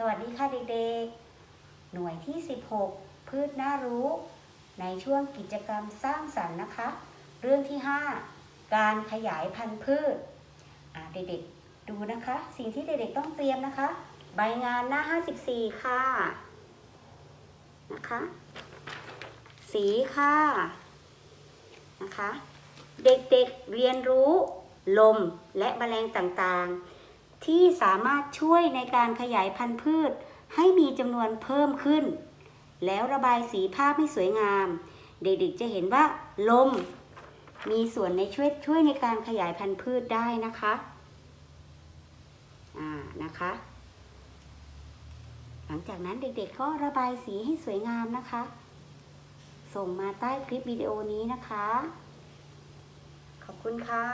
สวัสดีค่ะเด็กๆ หน่วยที่ 16 พืชน่ารู้ ในช่วงกิจกรรมสร้างสรรค์นะคะ เรื่องที่ 5 การขยายพันธุ์พืชเด็กๆ ดูนะคะ สิ่งที่เด็กๆ ต้องเตรียมนะคะ ใบงานหน้า 54 ค่ะ นะคะ สีค่ะ นะคะ เด็กๆ เรียนรู้ ลมและแมลงต่างๆ ที่สามารถช่วยในการขยายพันธุ์พืช ให้มีจำนวนเพิ่มขึ้น แล้วระบายสีภาพให้สวยงาม เด็กๆจะเห็นว่าลม มีส่วนในช่วยช่วยในการขยายพันธุ์พืชได้นะคะอ่านะคะ หลังจากนั้นเด็กๆก็ระบายสีให้สวยงามนะคะ ส่งมาใต้คลิปวิดีโอนี้นะคะ ขอบคุณค่ะ